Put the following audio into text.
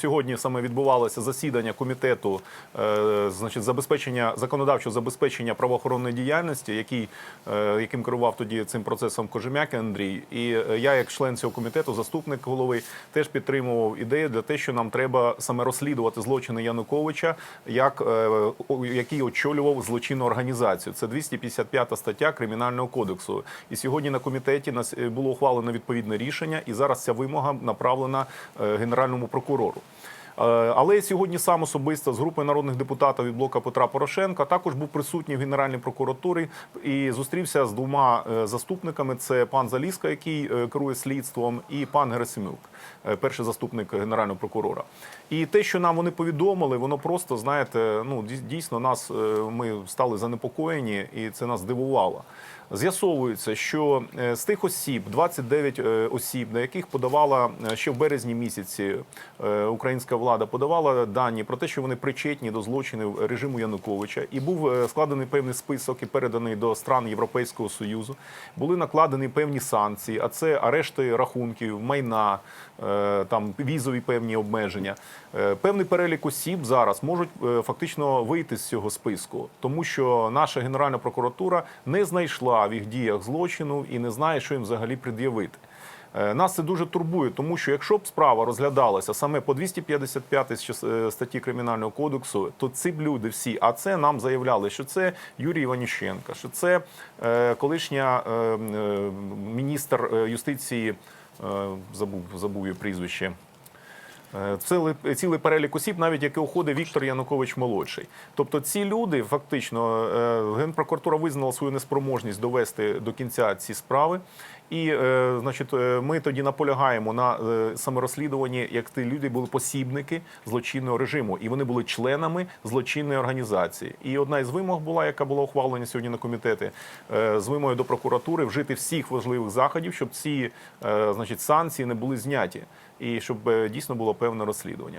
Сьогодні саме відбувалося засідання комітету е, значить, забезпечення законодавчого забезпечення правоохоронної діяльності, який, е, яким керував тоді цим процесом Кожем'як Андрій. І е, я, як член цього комітету, заступник голови, теж підтримував ідею для те, що нам треба саме розслідувати злочини Януковича, як, е, який очолював злочинну організацію. Це 255 стаття Кримінального кодексу. І сьогодні на комітеті нас е, було ухвалено відповідне рішення, і зараз ця вимога направлена е, генеральному прокурору. Е, Але сьогодні сам особисто з групи народних депутатів від блока Петра Порошенка також був присутній в Генеральній прокуратурі і зустрівся з двома е, заступниками: це пан Заліска, який е, керує слідством, і пан Герасимюк, перший заступник генерального прокурора. І те, що нам вони повідомили, воно просто знаєте, ну дійсно нас ми стали занепокоєні, і це нас здивувало. З'ясовується, що з тих осіб, 29 е, осіб, на яких подавала ще в березні місяці українська влада, подавала дані про те, що вони причетні до злочинів режиму Януковича, і був е, складений певний список і переданий до стран Європейського союзу. Були накладені певні санкції, а це арешти рахунків, майна, е, там візові певні обмеження. Е, Певний перелік осіб зараз можуть фактично вийти з цього списку, тому що наша Генеральна прокуратура не знайшла в їх діях злочину і не знає, що їм взагалі пред'явити. Е, Нас це дуже турбує, тому що якщо б справа розглядалася саме по 255 щас- е, статті кримінального кодексу, то ці б люди всі, а це нам заявляли, що це Юрій Іванішенко, що це е, колишня міністр юстиції, забув забув її прізвище. Цілий, цілий перелік осіб, навіть який уходить Віктор Янукович молодший. Тобто ці люди фактично генпрокуратура визнала свою неспроможність довести до кінця ці справи. І, е, значить, е, ми тоді наполягаємо на е, саморозслідуванні, як ті люди були посібники злочинного режиму, і вони були членами злочинної організації. І одна із вимог була, яка була ухвалена сьогодні на комітети, е, з вимогою до прокуратури вжити всіх важливих заходів, щоб ці е, значить, санкції не були зняті, і щоб е, дійсно було певне розслідування.